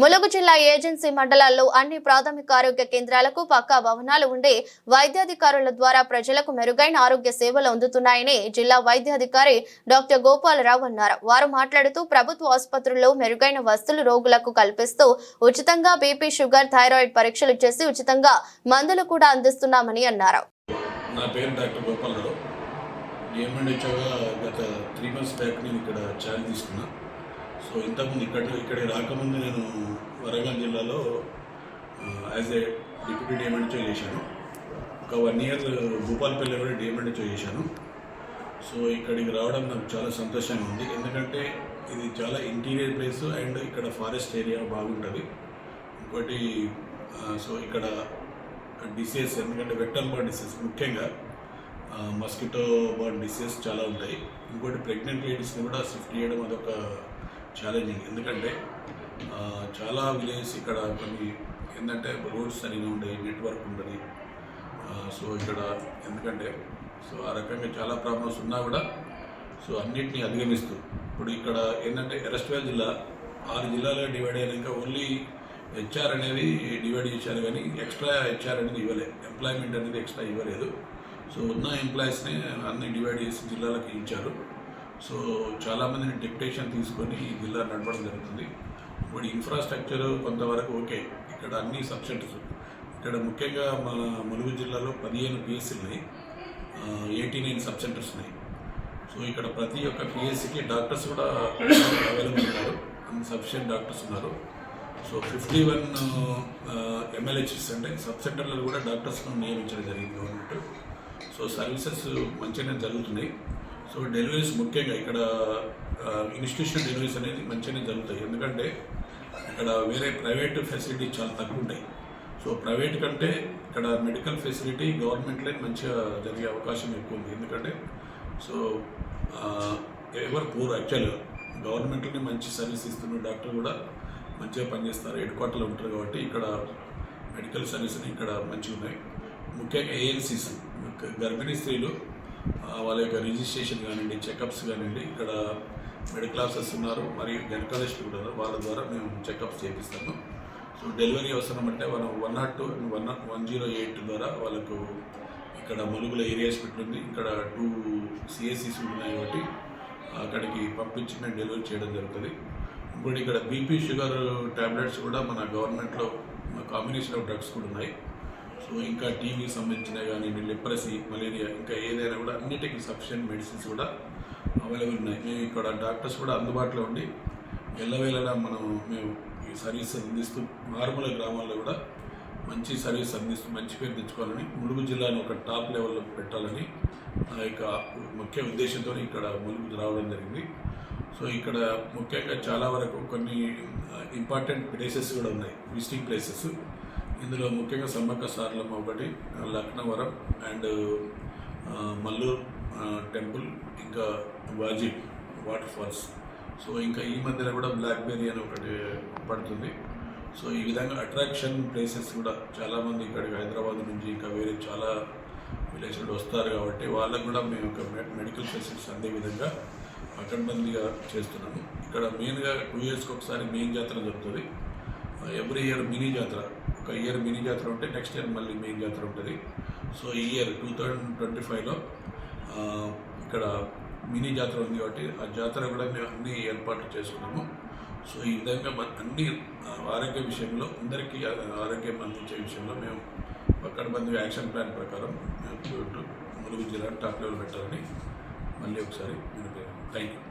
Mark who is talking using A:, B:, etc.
A: ములుగు జిల్లా ఏజెన్సీ మండలాల్లో అన్ని ప్రాథమిక ఆరోగ్య కేంద్రాలకు పక్కా భవనాలు ఉండే వైద్యాధికారుల ద్వారా ప్రజలకు మెరుగైన ఆరోగ్య సేవలు అందుతున్నాయని జిల్లా వైద్యాధికారి డాక్టర్ గోపాలరావు అన్నారు. వారు మాట్లాడుతూ ప్రభుత్వ ఆసుపత్రుల్లో మెరుగైన వస్తువులు రోగులకు కల్పిస్తూ ఉచితంగా బీపీ షుగర్ థైరాయిడ్ పరీక్షలు చేసి ఉచితంగా మందులు కూడా అందిస్తున్నామని అన్నారు.
B: నా పేరు డాక్టర్ గోపాలరావు. గత త్రీ మంత్స్ బ్యాక్ నేను ఇక్కడ ఛార్జ్ తీసుకున్నాను సో ఇంతకుముందు ఇక్కడ ఇక్కడికి రాకముందు నేను వరంగల్ జిల్లాలో యాజ్ ఏ డిప్యూటీ డేమెంట్ చేశాను. ఒక వన్ ఇయర్ భూపాలపల్లి కూడా డేమెంట్ చేశాను. సో ఇక్కడికి రావడం నాకు చాలా సంతోషంగా ఉంది. ఎందుకంటే ఇది చాలా ఇంటీరియర్ ప్లేస్ అండ్ ఇక్కడ ఫారెస్ట్ ఏరియా బాగుంటుంది. ఇంకోటి సో ఇక్కడ డిసీజ్ ఎందుకంటే వెక్టర్ బర్డ్ డిసీజ్ ముఖ్యంగా మస్కిటో బర్డ్ డిసీజ్ చాలా ఉంటాయి. ఇంకోటి ప్రెగ్నెంట్ లేడీస్ని కూడా షిఫ్ట్ చేయడం అదొక ఛాలెంజింగ్ ఎందుకంటే చాలా విలేజెస్ ఇక్కడ కొన్ని ఏంటంటే రోడ్స్ సరిగా ఉండవు నెట్వర్క్ ఉండదు. సో ఇక్కడ ఎందుకంటే సో ఆ రకంగా చాలా ప్రాబ్లమ్స్ ఉన్నా కూడా సో అన్నిటిని అధిగమిస్తూ. ఇప్పుడు ఇక్కడ ఏంటంటే ఎరస్ట్వేల్ జిల్లా ఆరు జిల్లాలో డివైడ్ అయినాక ఓన్లీ హెచ్ఆర్ అనేది డివైడ్ చేశారు కానీ ఎక్స్ట్రా హెచ్ఆర్ అనేది ఇవ్వలేదు ఎంప్లాయ్మెంట్ అనేది ఎక్స్ట్రా ఇవ్వలేదు. సో ఉన్న ఎంప్లాయీస్ని అన్ని డివైడ్ చేసి జిల్లాలకు ఇచ్చారు. సో చాలామందిని డిప్టేషన్ తీసుకొని ఈ జిల్లా నడపడం జరుగుతుంది. ఇప్పుడు ఇన్ఫ్రాస్ట్రక్చర్ కొంతవరకు ఓకే. ఇక్కడ అన్ని సబ్సెంటర్స్ ఇక్కడ ముఖ్యంగా మన ములుగు జిల్లాలో పదిహేను పిఎస్సీలు ఉన్నాయి. ఎయిటీ నైన్ సబ్ సెంటర్స్ ఉన్నాయి. సో ఇక్కడ ప్రతి ఒక్క పిఎస్సికి డాక్టర్స్ కూడా అవైలబుల్ ఉన్నారు. అన్ని సఫిషియెంట్ డాక్టర్స్ ఉన్నారు. సో ఫిఫ్టీ వన్ ఎమ్మెల్యేస్ అంటే సబ్ సెంటర్లలో కూడా డాక్టర్స్ను నియమించడం జరిగింది గవర్నమెంట్. సో సర్వీసెస్ మంచిగానే జరుగుతున్నాయి. సో డెలివరీస్ ముఖ్యంగా ఇక్కడ ఇన్స్టిట్యూషన్ డెలివరీస్ అనేది మంచిగానే జరుగుతాయి. ఎందుకంటే ఇక్కడ వేరే ప్రైవేట్ ఫెసిలిటీ చాలా తక్కువ ఉంటాయి సో ప్రైవేట్ కంటే ఇక్కడ మెడికల్ ఫెసిలిటీ గవర్నమెంట్లో మంచిగా జరిగే అవకాశం ఎక్కువ ఉంది ఎందుకంటే సో ఎవర్ ఎవరు పూర్ యాక్చువల్గా గవర్నమెంట్లోనే మంచి సర్వీస్ ఇస్తున్న డాక్టర్ కూడా మంచిగా పనిచేస్తారు. హెడ్ క్వార్టర్లో ఉంటారు కాబట్టి ఇక్కడ మెడికల్ సర్వీస్ ఇక్కడ మంచిగా ఉన్నాయి ముఖ్యంగా ఏఎన్సీస్ గర్భిణీ స్త్రీలు వాళ్ళ యొక్క రిజిస్ట్రేషన్ కానివ్వండి చెకప్స్ కానివ్వండి ఇక్కడ మెడికల్ ఆఫీసర్స్ ఉన్నారు మరియు గైనకాలజిస్ట్ కూడా ఉన్నారు. వాళ్ళ ద్వారా మేము చెకప్స్ చేపిస్తాము. సో డెలివరీ అవసరం అంటే మనం one nought two one one zero eight ద్వారా వాళ్ళకు ఇక్కడ ములుగుల ఏరియా హాస్పిటల్ ఉంది. ఇక్కడ టూ సిఎస్సిస్ ఉన్నాయి కాబట్టి అక్కడికి పంపించి మేము డెలివరీ చేయడం జరుగుతుంది. ఇప్పుడు ఇక్కడ బీపీ షుగర్ టాబ్లెట్స్ కూడా మన గవర్నమెంట్లో కాంబినేషన్ ఆఫ్ డ్రగ్స్ కూడా ఉన్నాయి. సో ఇంకా టీవీకి సంబంధించిన కానీ లిప్రసీ మలేరియా ఇంకా ఏదైనా కూడా అన్నిటికీ సఫిషియెంట్ మెడిసిన్స్ కూడా అవైలబుల్ ఉన్నాయి. మేము ఇక్కడ డాక్టర్స్ కూడా అందుబాటులో ఉండి వెళ్ళవేళలా మనం మేము ఈ సర్వీస్ అందిస్తూ మారుమూల గ్రామాల్లో కూడా మంచి సర్వీస్ అందిస్తూ మంచి పేరు తెచ్చుకోవాలని ములుగు జిల్లాను ఒక టాప్ లెవెల్లో పెట్టాలని నా యొక్క ముఖ్య ఉద్దేశంతో ఇక్కడ ములుగు రావడం జరిగింది. సో ఇక్కడ ముఖ్యంగా చాలా వరకు కొన్ని ఇంపార్టెంట్ ప్లేసెస్ కూడా ఉన్నాయి విజిటింగ్ ప్లేసెస్ ఇందులో ముఖ్యంగా సమ్మక్క సారలమ్మ ఒకటి లక్నవరం అండ్ మల్లూర్ టెంపుల్ ఇంకా వాజిబ్ వాటర్ ఫాల్స్. సో ఇంకా ఈ మధ్యలో కూడా బ్లాక్బెర్రీ అని ఒకటి పడుతుంది. సో ఈ విధంగా అట్రాక్షన్ ప్లేసెస్ కూడా చాలామంది ఇక్కడికి హైదరాబాద్ నుంచి ఇంకా వేరే చాలా విలేజ్ నుండి వస్తారు కాబట్టి వాళ్ళకు కూడా మేము ఒక మె- మెడికల్ ఫెసిలిటీస్ అందే విధంగా పకడ్బందీగా చేస్తున్నాము. ఇక్కడ మెయిన్గా టూ ఇయర్స్కి ఒకసారి మెయిన్ జాతర జరుగుతుంది. ఎవ్రీ ఇయర్ మినీ జాతర. ఒక ఇయర్ మినీ జాతర ఉంటే నెక్స్ట్ ఇయర్ మళ్ళీ మెయిన్ జాతర ఉంటుంది. సో ఈ ఇయర్ టూ థౌజండ్ ట్వంటీ ఫైవ్లో ఇక్కడ మినీ జాతర ఉంది కాబట్టి ఆ జాతర కూడా మేము అన్ని ఏర్పాట్లు చేసుకున్నాము. సో ఈ విధంగా అన్ని ఆరోగ్య విషయంలో అందరికీ ఆరోగ్యం అందించే విషయంలో మేము పక్కడబంది యాక్షన్ ప్లాన్ ప్రకారం మేము ములుగు జిల్లా టాప్ లెవెల్ పెట్టాలని మళ్ళీ ఒకసారి వినిపోయాము థ్యాంక్ యూ